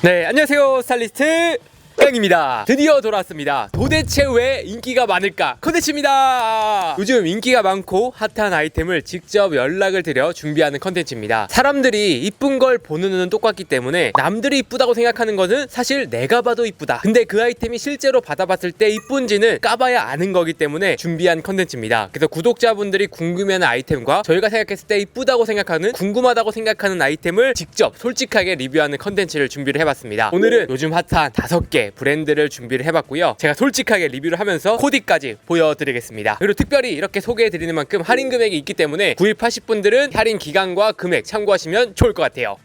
네, 안녕하세요. 스타일리스트 깡입니다. 드디어 돌아왔습니다. 도대체 왜 인기가 많을까? 컨텐츠입니다. 요즘 인기가 많고 핫한 아이템을 직접 연락을 드려 준비하는 컨텐츠입니다. 사람들이 이쁜 걸 보는 눈은 똑같기 때문에 남들이 이쁘다고 생각하는 것은 사실 내가 봐도 이쁘다. 근데 그 아이템이 실제로 받아봤을 때 이쁜지는 까봐야 아는 거기 때문에 준비한 컨텐츠입니다. 그래서 구독자분들이 궁금해하는 아이템과 저희가 생각했을 때 이쁘다고 생각하는 궁금하다고 생각하는 아이템을 직접 솔직하게 리뷰하는 컨텐츠를 준비를 해봤습니다. 오늘은 요즘 핫한 다섯 개 브랜드를 준비를 해봤고요. 제가 솔직하게 리뷰를 하면서 코디까지 보여드리겠습니다. 그리고 특별히 이렇게 소개해드리는 만큼 할인 금액이 있기 때문에 구입하실 분들은 할인 기간과 금액 참고하시면 좋을 것 같아요.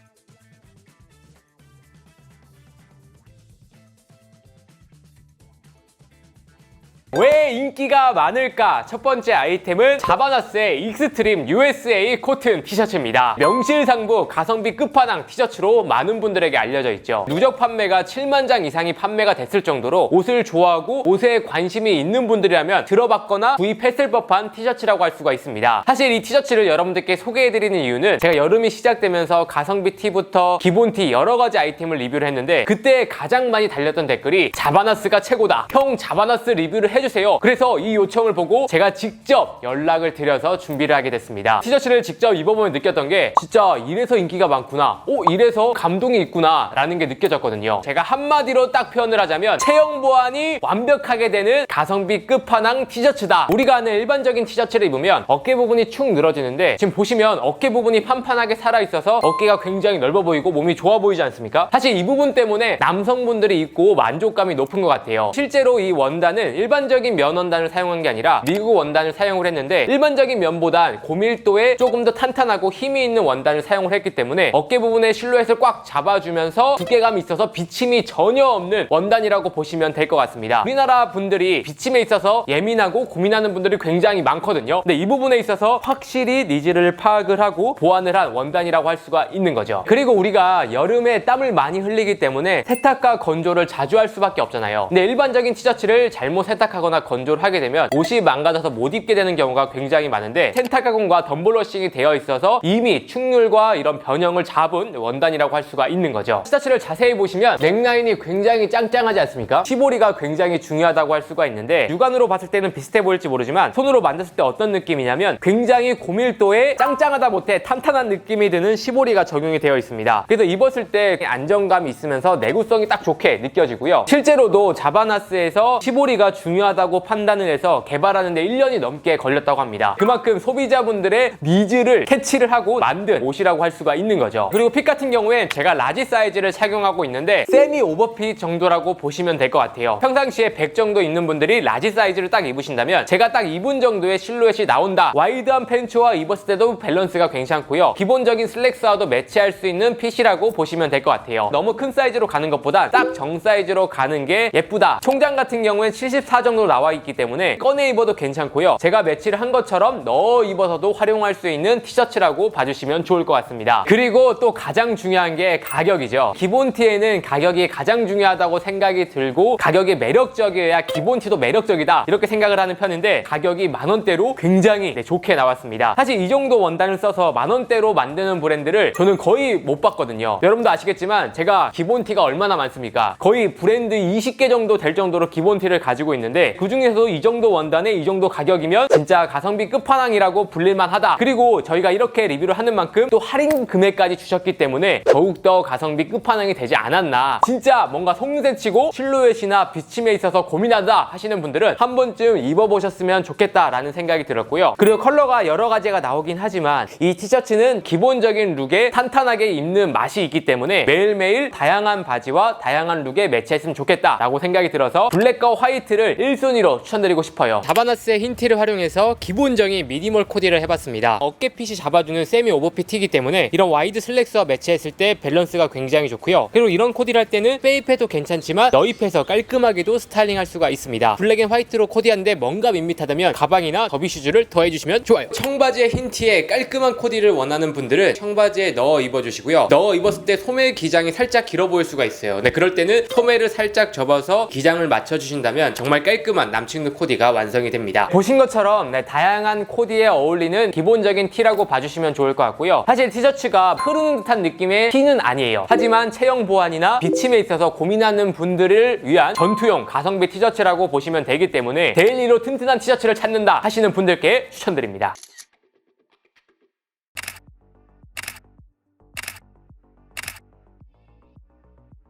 왜 인기가 많을까? 첫 번째 아이템은 자바나스의 익스트림 USA 코튼 티셔츠입니다. 명실상부 가성비 끝판왕 티셔츠로 많은 분들에게 알려져 있죠. 누적 판매가 7만 장 이상이 판매가 됐을 정도로 옷을 좋아하고 옷에 관심이 있는 분들이라면 들어봤거나 구입했을 법한 티셔츠라고 할 수가 있습니다. 사실 이 티셔츠를 여러분들께 소개해드리는 이유는 제가 여름이 시작되면서 가성비 티부터 기본 티 여러 가지 아이템을 리뷰를 했는데 그때 가장 많이 달렸던 댓글이 자바나스가 최고다. 형 자바나스 리뷰를 해 주세요. 그래서 이 요청을 보고 제가 직접 연락을 드려서 준비를 하게 됐습니다. 티셔츠를 직접 입어보면 느꼈던 게 진짜 이래서 인기가 많구나. 오 이래서 감동이 있구나 라는 게 느껴졌거든요. 제가 한마디로 딱 표현을 하자면 체형 보완이 완벽하게 되는 가성비 끝판왕 티셔츠다. 우리가 아는 일반적인 티셔츠를 입으면 어깨 부분이 축 늘어지는데 지금 보시면 어깨 부분이 판판하게 살아있어서 어깨가 굉장히 넓어 보이고 몸이 좋아 보이지 않습니까? 사실 이 부분 때문에 남성분들이 입고 만족감이 높은 것 같아요. 실제로 이 원단은 일반적인 면 원단을 사용한 게 아니라 미국 원단을 사용을 했는데 일반적인 면보단 고밀도에 조금 더 탄탄하고 힘이 있는 원단을 사용을 했기 때문에 어깨 부분의 실루엣을 꽉 잡아주면서 두께감이 있어서 비침이 전혀 없는 원단이라고 보시면 될 것 같습니다. 우리나라 분들이 비침에 있어서 예민하고 고민하는 분들이 굉장히 많거든요. 근데 이 부분에 있어서 확실히 니즈를 파악을 하고 보완을 한 원단이라고 할 수가 있는 거죠. 그리고 우리가 여름에 땀을 많이 흘리기 때문에 세탁과 건조를 자주 할 수밖에 없잖아요. 근데 일반적인 티셔츠를 잘못 세탁 하거나 건조를 하게 되면 옷이 망가져서 못 입게 되는 경우가 굉장히 많은데 센탁 가공과 덤블워싱이 되어 있어서 이미 축률과 이런 변형을 잡은 원단이라고 할 수가 있는 거죠. 티셔츠를 자세히 보시면 넥라인이 굉장히 짱짱하지 않습니까? 시보리가 굉장히 중요하다고 할 수가 있는데 육안으로 봤을 때는 비슷해 보일지 모르지만 손으로 만졌을 때 어떤 느낌이냐면 굉장히 고밀도에 짱짱하다 못해 탄탄한 느낌이 드는 시보리가 적용이 되어 있습니다. 그래서 입었을 때 안정감이 있으면서 내구성이 딱 좋게 느껴지고요. 실제로도 자바나스에서 시보리가 중요 하다고 판단을 해서 개발하는데 1년이 넘게 걸렸다고 합니다. 그만큼 소비자분들의 니즈를 캐치를 하고 만든 옷이라고 할 수가 있는 거죠. 그리고 핏 같은 경우엔 제가 라지 사이즈를 착용하고 있는데 세미 오버핏 정도라고 보시면 될 것 같아요. 평상시에 100 정도 있는 분들이 라지 사이즈를 딱 입으신다면 제가 딱 입은 정도의 실루엣이 나온다. 와이드한 팬츠와 입었을 때도 밸런스가 괜찮고요. 기본적인 슬랙스와도 매치할 수 있는 핏이라고 보시면 될 것 같아요. 너무 큰 사이즈로 가는 것보다 딱 정 사이즈로 가는 게 예쁘다. 총장 같은 경우엔 74 정도 나와 있기 때문에 꺼내 입어도 괜찮고요. 제가 매치를 한 것처럼 넣어 입어서도 활용할 수 있는 티셔츠라고 봐주시면 좋을 것 같습니다. 그리고 또 가장 중요한 게 가격이죠. 기본 티에는 가격이 가장 중요하다고 생각이 들고 가격이 매력적이어야 기본 티도 매력적이다 이렇게 생각을 하는 편인데 가격이 만 원대로 굉장히 네, 좋게 나왔습니다. 사실 이 정도 원단을 써서 만 원대로 만드는 브랜드를 저는 거의 못 봤거든요. 여러분도 아시겠지만 제가 기본 티가 얼마나 많습니까? 거의 브랜드 20개 정도 될 정도로 기본 티를 가지고 있는데 그 중에서도 이 정도 원단에 이 정도 가격이면 진짜 가성비 끝판왕이라고 불릴만 하다. 그리고 저희가 이렇게 리뷰를 하는 만큼 또 할인 금액까지 주셨기 때문에 더욱더 가성비 끝판왕이 되지 않았나. 진짜 뭔가 속눈새치고 실루엣이나 비침에 있어서 고민하다 하시는 분들은 한 번쯤 입어보셨으면 좋겠다라는 생각이 들었고요. 그리고 컬러가 여러 가지가 나오긴 하지만 이 티셔츠는 기본적인 룩에 탄탄하게 입는 맛이 있기 때문에 매일매일 다양한 바지와 다양한 룩에 매치했으면 좋겠다라고 생각이 들어서 블랙과 화이트를 1순위로 추천드리고 싶어요. 자바나스의 흰 티를 활용해서 기본적인 미니멀 코디를 해봤습니다. 어깨핏이 잡아주는 세미 오버핏 티이기 때문에 이런 와이드 슬랙스와 매치했을 때 밸런스가 굉장히 좋고요. 그리고 이런 코디를 할 때는 페이프해도 괜찮지만 너입해서 깔끔하게도 스타일링할 수가 있습니다. 블랙 앤 화이트로 코디하는데 뭔가 밋밋하다면 가방이나 더비 슈즈를 더해주시면 좋아요. 청바지에 흰 티에 깔끔한 코디를 원하는 분들은 청바지에 넣어 입어주시고요. 넣어 입었을 때 소매 기장이 살짝 길어 보일 수가 있어요. 네, 그럴 때는 소매를 살짝 접어서 기장을 맞춰주신다면 정말 깔끔 깔끔한 남친룩 코디가 완성이 됩니다. 보신 것처럼 네, 다양한 코디에 어울리는 기본적인 티라고 봐주시면 좋을 것 같고요. 사실 티셔츠가 흐르는 듯한 느낌의 티는 아니에요. 하지만 체형 보완이나 비침에 있어서 고민하는 분들을 위한 전투용 가성비 티셔츠라고 보시면 되기 때문에 데일리로 튼튼한 티셔츠를 찾는다 하시는 분들께 추천드립니다.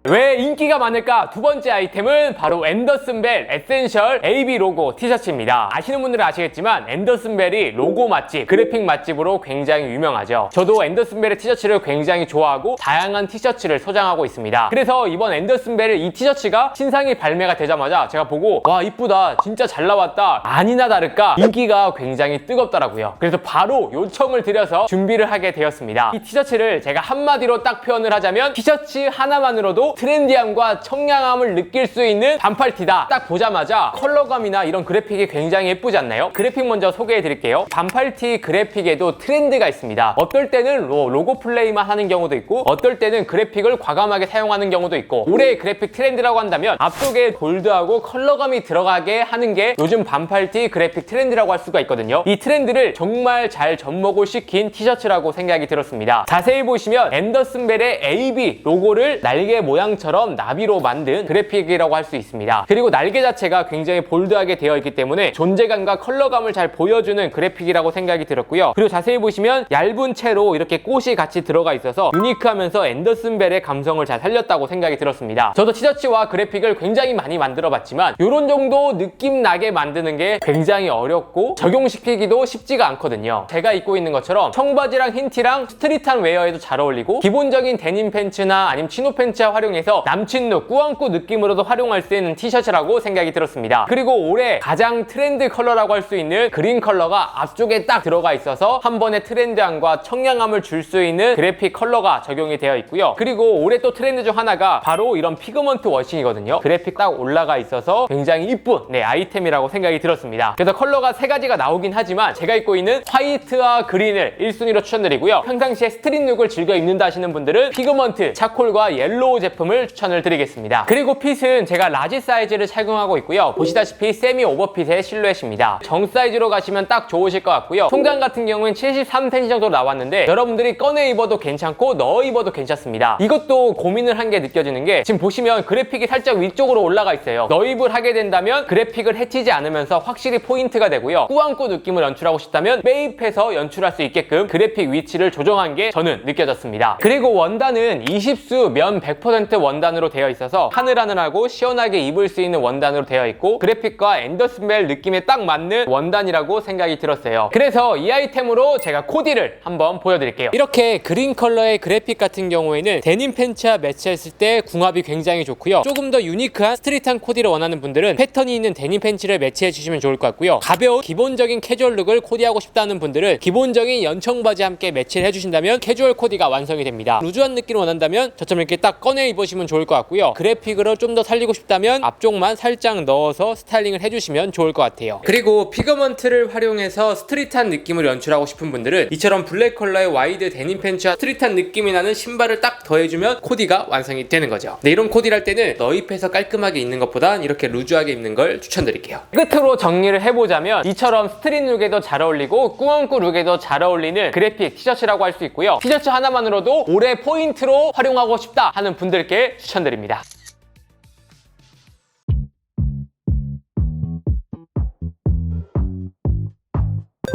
왜 인기가 많을까? 두 번째 아이템은 바로 앤더슨 벨 에센셜 AB 로고 티셔츠입니다. 아시는 분들은 아시겠지만 앤더슨 벨이 로고 맛집, 그래픽 맛집으로 굉장히 유명하죠. 저도 앤더슨 벨의 티셔츠를 굉장히 좋아하고 다양한 티셔츠를 소장하고 있습니다. 그래서 이번 앤더슨 벨의 이 티셔츠가 신상이 발매가 되자마자 제가 보고 와 이쁘다, 진짜 잘 나왔다. 아니나 다를까 인기가 굉장히 뜨겁더라고요. 그래서 바로 요청을 드려서 준비를 하게 되었습니다. 이 티셔츠를 제가 한마디로 딱 표현을 하자면 티셔츠 하나만으로도 트렌디함과 청량함을 느낄 수 있는 반팔 티다. 딱 보자마자 컬러감이나 이런 그래픽이 굉장히 예쁘지 않나요? 그래픽 먼저 소개해 드릴게요. 반팔 티 그래픽에도 트렌드가 있습니다. 어떨 때는 로, 로고 플레이만 하는 경우도 있고 어떨 때는 그래픽을 과감하게 사용하는 경우도 있고 올해의 그래픽 트렌드라고 한다면 앞쪽에 골드하고 컬러감이 들어가게 하는 게 요즘 반팔 티 그래픽 트렌드라고 할 수가 있거든요. 이 트렌드를 정말 잘 접목을 시킨 티셔츠라고 생각이 들었습니다. 자세히 보시면 앤더슨 벨의 AB 로고를 날개 모양 처럼 나비로 만든 그래픽이라고 할 수 있습니다. 그리고 날개 자체가 굉장히 볼드하게 되어 있기 때문에 존재감과 컬러감을 잘 보여주는 그래픽이라고 생각이 들었고요. 그리고 자세히 보시면 얇은 채로 이렇게 꽃이 같이 들어가 있어서 유니크하면서 앤더슨 벨의 감성을 잘 살렸다고 생각이 들었습니다. 저도 티셔츠와 그래픽을 굉장히 많이 만들어 봤지만 이런 정도 느낌 나게 만드는 게 굉장히 어렵고 적용시키기도 쉽지가 않거든요. 제가 입고 있는 것처럼 청바지랑 흰 티랑 스트릿한 웨어에도 잘 어울리고 기본적인 데님 팬츠나 아니면 치노 팬츠 활용 해서 남친룩, 꾸안꾸 느낌으로도 활용할 수 있는 티셔츠라고 생각이 들었습니다. 그리고 올해 가장 트렌드 컬러라고 할 수 있는 그린 컬러가 앞쪽에 딱 들어가 있어서 한 번에 트렌드함과 청량함을 줄 수 있는 그래픽 컬러가 적용이 되어 있고요. 그리고 올해 또 트렌드 중 하나가 바로 이런 피그먼트 워싱이거든요. 그래픽 딱 올라가 있어서 굉장히 이쁜 네, 아이템이라고 생각이 들었습니다. 그래서 컬러가 세 가지가 나오긴 하지만 제가 입고 있는 화이트와 그린을 1순위로 추천드리고요. 평상시에 스트릿 룩을 즐겨 입는다 하시는 분들은 피그먼트, 차콜과 옐로우 제품 을 추천을 드리겠습니다. 그리고 핏은 제가 라지 사이즈를 착용하고 있고요. 보시다시피 세미 오버핏의 실루엣입니다. 정 사이즈로 가시면 딱 좋으실 것 같고요. 통장 같은 경우는 73cm 정도 나왔는데 여러분들이 꺼내 입어도 괜찮고 넣어 입어도 괜찮습니다. 이것도 고민을 한 게 느껴지는 게 지금 보시면 그래픽이 살짝 위쪽으로 올라가 있어요. 너입을 하게 된다면 그래픽을 해치지 않으면서 확실히 포인트가 되고요. 꾸안꾸 느낌을 연출하고 싶다면 매입해서 연출할 수 있게끔 그래픽 위치를 조정한 게 저는 느껴졌습니다. 그리고 원단은 20수 면 100% 원단으로 되어 있어서 하늘하늘하고 시원하게 입을 수 있는 원단으로 되어 있고 그래픽과 앤더슨벨 느낌에 딱 맞는 원단이라고 생각이 들었어요. 그래서 이 아이템으로 제가 코디를 한번 보여드릴게요. 이렇게 그린 컬러의 그래픽 같은 경우에는 데님 팬츠와 매치했을 때 궁합이 굉장히 좋고요. 조금 더 유니크한 스트릿한 코디를 원하는 분들은 패턴이 있는 데님 팬츠를 매치해 주시면 좋을 것 같고요. 가벼운 기본적인 캐주얼 룩을 코디하고 싶다는 분들은 기본적인 연청 바지 함께 매치를 해주신다면 캐주얼 코디가 완성이 됩니다. 루즈한 느낌을 원한다면 저처럼 이렇게 딱 꺼내 입 으시면 좋을 것 같고요. 그래픽으로 좀 더 살리고 싶다면 앞쪽만 살짝 넣어서 스타일링을 해주시면 좋을 것 같아요. 그리고 피그먼트를 활용해서 스트릿한 느낌을 연출하고 싶은 분들은 이처럼 블랙 컬러의 와이드 데님 팬츠와 스트릿한 느낌이 나는 신발을 딱 더해주면 코디가 완성이 되는 거죠. 네, 이런 코디를 할 때는 너입해서 깔끔하게 입는 것보단 이렇게 루즈하게 입는 걸 추천드릴게요. 끝으로 정리를 해보자면 이처럼 스트릿 룩에도 잘 어울리고 꾸안꾸 룩에도 잘 어울리는 그래픽 티셔츠라고 할 수 있고요. 티셔츠 하나만으로도 올해 포인트로 활용하고 싶다 하는 분들께 추천드립니다.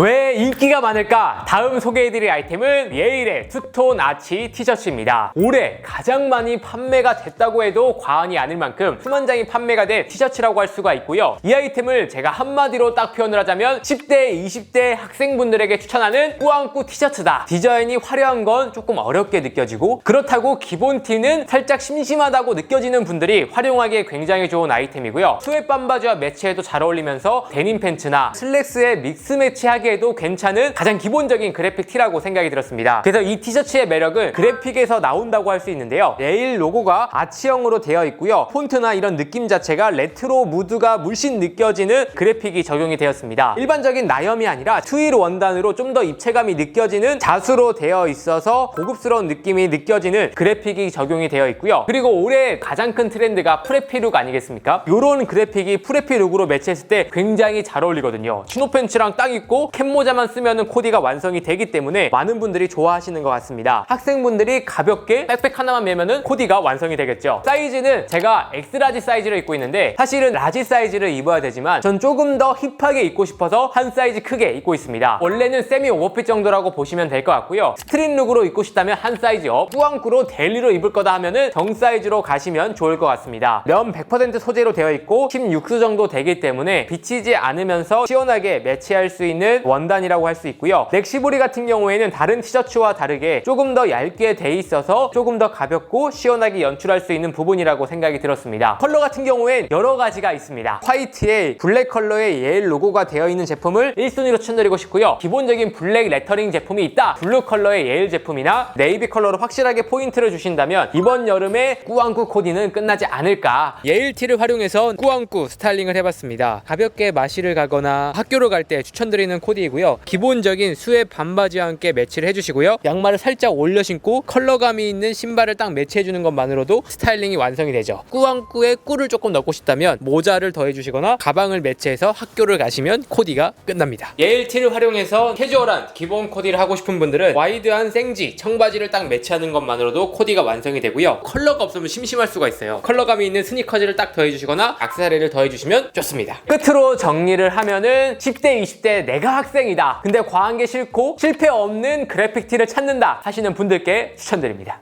왜 인기가 많을까? 다음 소개해드릴 아이템은 예일의 투톤 아치 티셔츠입니다. 올해 가장 많이 판매가 됐다고 해도 과언이 아닐 만큼 수만 장이 판매가 된 티셔츠라고 할 수가 있고요. 이 아이템을 제가 한마디로 딱 표현을 하자면 10대, 20대 학생분들에게 추천하는 꾸안꾸 티셔츠다. 디자인이 화려한 건 조금 어렵게 느껴지고 그렇다고 기본 티는 살짝 심심하다고 느껴지는 분들이 활용하기에 굉장히 좋은 아이템이고요. 스웨트 반바지와 매치해도 잘 어울리면서 데님 팬츠나 슬랙스에 믹스 매치하기 하기에도 괜찮은 가장 기본적인 그래픽 티라고 생각이 들었습니다. 그래서 이 티셔츠의 매력은 그래픽에서 나온다고 할 수 있는데요. 레일 로고가 아치형으로 되어 있고요. 폰트나 이런 느낌 자체가 레트로 무드가 물씬 느껴지는 그래픽이 적용이 되었습니다. 일반적인 나염이 아니라 투일 원단으로 좀 더 입체감이 느껴지는 자수로 되어 있어서 고급스러운 느낌이 느껴지는 그래픽이 적용이 되어 있고요. 그리고 올해 가장 큰 트렌드가 프레피 룩 아니겠습니까? 이런 그래픽이 프레피 룩으로 매치했을 때 굉장히 잘 어울리거든요. 치노 팬츠랑 딱 입고 캡모자만 쓰면 코디가 완성이 되기 때문에 많은 분들이 좋아하시는 것 같습니다. 학생분들이 가볍게 백팩 하나만 매면은 코디가 완성이 되겠죠. 사이즈는 제가 엑스라지 사이즈를 입고 있는데 사실은 라지 사이즈를 입어야 되지만 전 조금 더 힙하게 입고 싶어서 한 사이즈 크게 입고 있습니다. 원래는 세미 오버핏 정도라고 보시면 될 것 같고요. 스트릿 룩으로 입고 싶다면 한 사이즈 업, 꾸안꾸로 데일리로 입을 거다 하면은 정 사이즈로 가시면 좋을 것 같습니다. 면 100% 소재로 되어 있고 16수 정도 되기 때문에 비치지 않으면서 시원하게 매치할 수 있는 원단이 라고 할 수 있고요. 넥시보리 같은 경우에는 다른 티셔츠와 다르게 조금 더 얇게 돼 있어서 조금 더 가볍고 시원하게 연출할 수 있는 부분이라고 생각이 들었습니다. 컬러 같은 경우엔 여러 가지가 있습니다. 화이트에 블랙 컬러의 예일 로고가 되어 있는 제품을 1순위로 추천드리고 싶고요. 기본적인 블랙 레터링 제품이 있다. 블루 컬러의 예일 제품이나 네이비 컬러로 확실하게 포인트를 주신다면 이번 여름에 꾸안꾸 코디는 끝나지 않을까. 예일 티를 활용해서 꾸안꾸 스타일링을 해봤습니다. 가볍게 마시를 가거나 학교를 갈때 추천드리는 코디이고요. 기본적인 수의 반바지와 함께 매치를 해주시고요. 양말을 살짝 올려 신고 컬러감이 있는 신발을 딱 매치해주는 것만으로도 스타일링이 완성이 되죠. 꾸안꾸에 꿀을 조금 넣고 싶다면 모자를 더해주시거나 가방을 매치해서 학교를 가시면 코디가 끝납니다. 예일 티를 활용해서 캐주얼한 기본 코디를 하고 싶은 분들은 와이드한 생지 청바지를 딱 매치하는 것만으로도 코디가 완성이 되고요. 컬러가 없으면 심심할 수가 있어요. 컬러감이 있는 스니커즈를 딱 더해주시거나 악세사리를 더해주시면 좋습니다. 끝으로 정리를 하면은 10대, 20대 내가 학생이다. 근데 과한 게 싫고 실패 없는 그래픽 티를 찾는다 하시는 분들께 추천드립니다.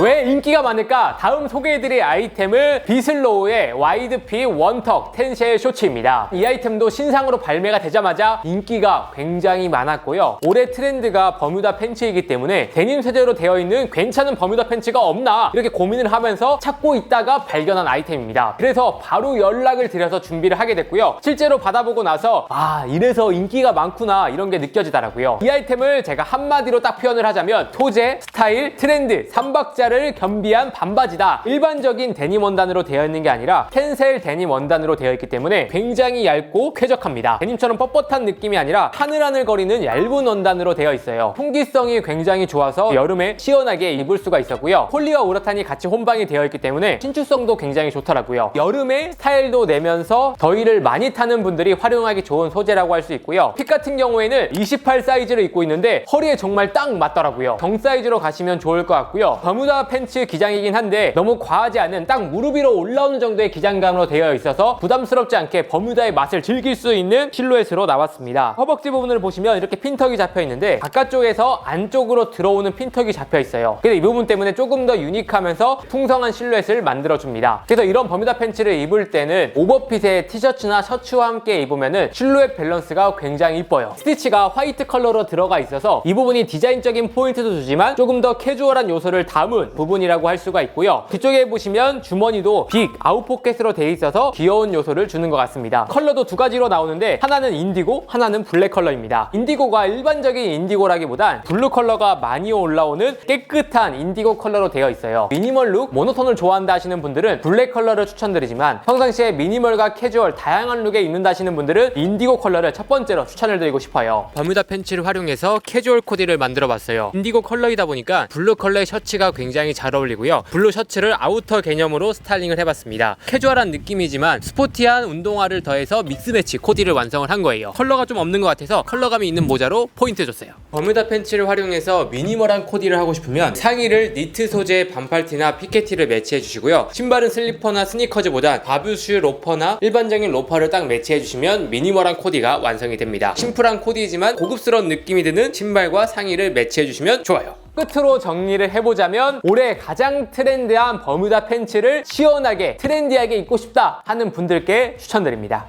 왜 인기가 많을까? 다음 소개해드릴 아이템은 비슬로우의 와이드핏 원턱 텐쉘 쇼츠입니다. 이 아이템도 신상으로 발매가 되자마자 인기가 굉장히 많았고요. 올해 트렌드가 버뮤다 팬츠이기 때문에 데님 소재로 되어 있는 괜찮은 버뮤다 팬츠가 없나 이렇게 고민을 하면서 찾고 있다가 발견한 아이템입니다. 그래서 바로 연락을 드려서 준비를 하게 됐고요. 실제로 받아보고 나서 아 이래서 인기가 많구나 이런 게 느껴지더라고요. 이 아이템을 제가 한마디로 딱 표현을 하자면 소재, 스타일, 트렌드, 삼박자 를 겸비한 반바지다. 일반적인 데님 원단으로 되어 있는 게 아니라 텐셀 데님 원단으로 되어 있기 때문에 굉장히 얇고 쾌적합니다. 데님처럼 뻣뻣한 느낌이 아니라 하늘하늘 거리는 얇은 원단으로 되어 있어요. 통기성이 굉장히 좋아서 여름에 시원하게 입을 수가 있었고요. 폴리와 우라탄이 같이 혼방이 되어 있기 때문에 신축성도 굉장히 좋더라고요. 여름에 스타일도 내면서 더위를 많이 타는 분들이 활용하기 좋은 소재라고 할 수 있고요. 핏 같은 경우에는 28 사이즈를 입고 있는데 허리에 정말 딱 맞더라고요. 정 사이즈로 가시면 좋을 것 같고요. 버무다 팬츠 기장이긴 한데 너무 과하지 않은 딱 무릎 위로 올라오는 정도의 기장감으로 되어 있어서 부담스럽지 않게 버뮤다의 맛을 즐길 수 있는 실루엣으로 나왔습니다. 허벅지 부분을 보시면 이렇게 핀턱이 잡혀 있는데 바깥쪽에서 안쪽으로 들어오는 핀턱이 잡혀 있어요. 그래서 이 부분 때문에 조금 더 유니크하면서 풍성한 실루엣을 만들어줍니다. 그래서 이런 버뮤다 팬츠를 입을 때는 오버핏의 티셔츠나 셔츠와 함께 입으면은 실루엣 밸런스가 굉장히 이뻐요. 스티치가 화이트 컬러로 들어가 있어서 이 부분이 디자인적인 포인트도 주지만 조금 더 캐주얼한 요소를 담은 부분이라고 할 수가 있고요. 뒤쪽에 보시면 주머니도 빅 아웃포켓으로 되어 있어서 귀여운 요소를 주는 것 같습니다. 컬러도 두 가지로 나오는데 하나는 인디고 하나는 블랙 컬러입니다. 인디고가 일반적인 인디고라기보단 블루 컬러가 많이 올라오는 깨끗한 인디고 컬러로 되어 있어요. 미니멀 룩, 모노톤을 좋아한다 하시는 분들은 블랙 컬러를 추천드리지만 평상시에 미니멀과 캐주얼 다양한 룩에 입는다 하시는 분들은 인디고 컬러를 첫 번째로 추천을 드리고 싶어요. 버뮤다 팬츠를 활용해서 캐주얼 코디를 만들어 봤어요. 인디고 컬러이다 보니까 블루 컬러의 셔츠가 굉장히 잘 어울리고요. 블루 셔츠를 아우터 개념으로 스타일링을 해봤습니다. 캐주얼한 느낌이지만 스포티한 운동화를 더해서 믹스매치 코디를 완성을 한 거예요. 컬러가 좀 없는 것 같아서 컬러감이 있는 모자로 포인트 줬어요. 버뮤다 팬츠를 활용해서 미니멀한 코디를 하고 싶으면 상의를 니트 소재의 반팔티나 피켓티를 매치해 주시고요. 신발은 슬리퍼나 스니커즈보다 바브슈 로퍼나 일반적인 로퍼를 딱 매치해 주시면 미니멀한 코디가 완성이 됩니다. 심플한 코디이지만 고급스러운 느낌이 드는 신발과 상의를 매치해 주시면 좋아요. 끝으로 정리를 해보자면 올해 가장 트렌드한 버뮤다 팬츠를 시원하게 트렌디하게 입고 싶다 하는 분들께 추천드립니다.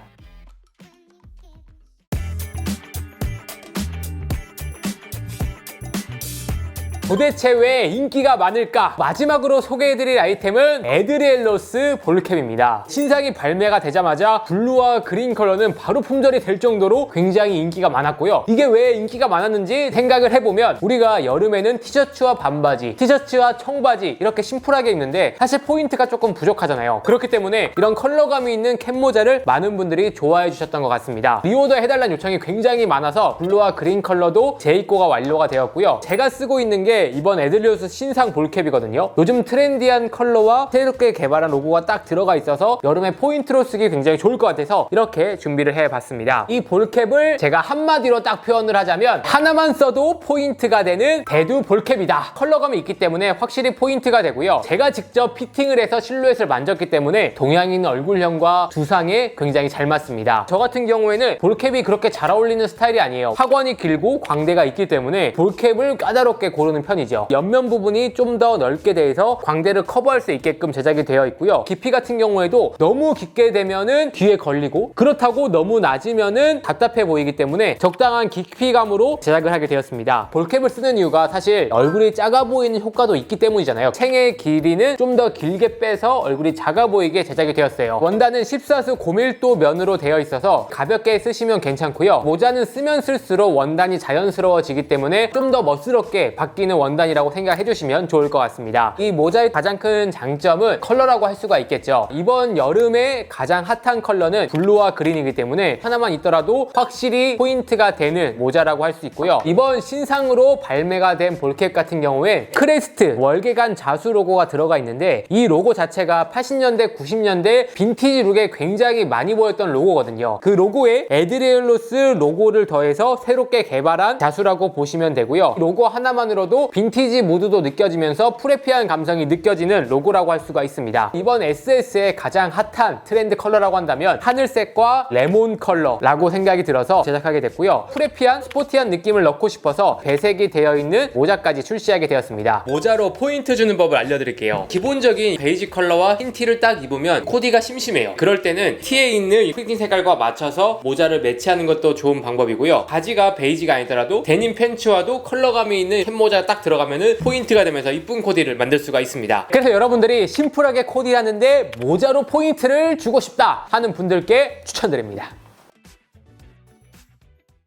도대체 왜 인기가 많을까? 마지막으로 소개해드릴 아이템은 에드리엘로스 볼캡입니다. 신상이 발매가 되자마자 블루와 그린 컬러는 바로 품절이 될 정도로 굉장히 인기가 많았고요. 이게 왜 인기가 많았는지 생각을 해보면 우리가 여름에는 티셔츠와 반바지, 티셔츠와 청바지 이렇게 심플하게 입는데 사실 포인트가 조금 부족하잖아요. 그렇기 때문에 이런 컬러감이 있는 캡모자를 많은 분들이 좋아해 주셨던 것 같습니다. 리오더 해달라는 요청이 굉장히 많아서 블루와 그린 컬러도 재입고가 완료가 되었고요. 제가 쓰고 있는 게 이번 에들리오스 신상 볼캡이거든요. 요즘 트렌디한 컬러와 새롭게 개발한 로고가 딱 들어가 있어서 여름에 포인트로 쓰기 굉장히 좋을 것 같아서 이렇게 준비를 해봤습니다. 이 볼캡을 제가 한마디로 딱 표현을 하자면 하나만 써도 포인트가 되는 대두 볼캡이다. 컬러감이 있기 때문에 확실히 포인트가 되고요. 제가 직접 피팅을 해서 실루엣을 만졌기 때문에 동양인 얼굴형과 두상에 굉장히 잘 맞습니다. 저 같은 경우에는 볼캡이 그렇게 잘 어울리는 스타일이 아니에요. 하관이 길고 광대가 있기 때문에 볼캡을 까다롭게 고르는 편이죠. 옆면 부분이 좀 더 넓게 돼서 광대를 커버할 수 있게끔 제작이 되어 있고요. 깊이 같은 경우에도 너무 깊게 되면은 뒤에 걸리고 그렇다고 너무 낮으면은 답답해 보이기 때문에 적당한 깊이감으로 제작을 하게 되었습니다. 볼캡을 쓰는 이유가 사실 얼굴이 작아 보이는 효과도 있기 때문이잖아요. 챙의 길이는 좀 더 길게 빼서 얼굴이 작아 보이게 제작이 되었어요. 원단은 14수 고밀도 면으로 되어 있어서 가볍게 쓰시면 괜찮고요. 모자는 쓰면 쓸수록 원단이 자연스러워지기 때문에 좀 더 멋스럽게 바뀌는 원단이라고 생각해 주시면 좋을 것 같습니다. 이 모자의 가장 큰 장점은 컬러라고 할 수가 있겠죠. 이번 여름에 가장 핫한 컬러는 블루와 그린이기 때문에 하나만 있더라도 확실히 포인트가 되는 모자라고 할 수 있고요. 이번 신상으로 발매가 된 볼캡 같은 경우에 크레스트 월계관 자수 로고가 들어가 있는데 이 로고 자체가 80년대, 90년대 빈티지 룩에 굉장히 많이 보였던 로고거든요. 그 로고에 에드리엘로스 로고를 더해서 새롭게 개발한 자수라고 보시면 되고요. 로고 하나만으로도 빈티지 무드도 느껴지면서 프레피한 감성이 느껴지는 로고라고 할 수가 있습니다. 이번 SS의 가장 핫한 트렌드 컬러라고 한다면 하늘색과 레몬 컬러라고 생각이 들어서 제작하게 됐고요. 프레피한 스포티한 느낌을 넣고 싶어서 배색이 되어 있는 모자까지 출시하게 되었습니다. 모자로 포인트 주는 법을 알려드릴게요. 기본적인 베이지 컬러와 흰 티를 딱 입으면 코디가 심심해요. 그럴 때는 티에 있는 이 프리팅 색깔과 맞춰서 모자를 매치하는 것도 좋은 방법이고요. 바지가 베이지가 아니더라도 데님 팬츠와도 컬러감이 있는 캡모자 딱 들어가면은 포인트가 되면서 이쁜 코디를 만들 수가 있습니다. 그래서 여러분들이 심플하게 코디하는데 모자로 포인트를 주고 싶다 하는 분들께 추천드립니다.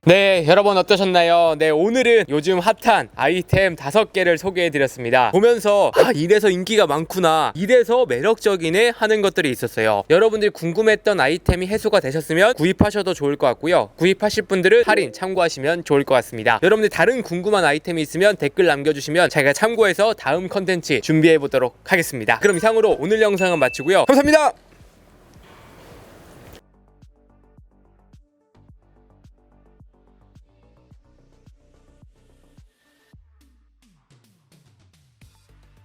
네, 여러분 어떠셨나요? 네, 오늘은 요즘 핫한 아이템 다섯 개를 소개해 드렸습니다. 보면서 아, 이래서 인기가 많구나. 이래서 매력적이네 하는 것들이 있었어요. 여러분들이 궁금했던 아이템이 해소가 되셨으면 구입하셔도 좋을 것 같고요. 구입하실 분들은 할인 참고하시면 좋을 것 같습니다. 여러분들 다른 궁금한 아이템이 있으면 댓글 남겨주시면 제가 참고해서 다음 컨텐츠 준비해 보도록 하겠습니다. 그럼 이상으로 오늘 영상은 마치고요. 감사합니다.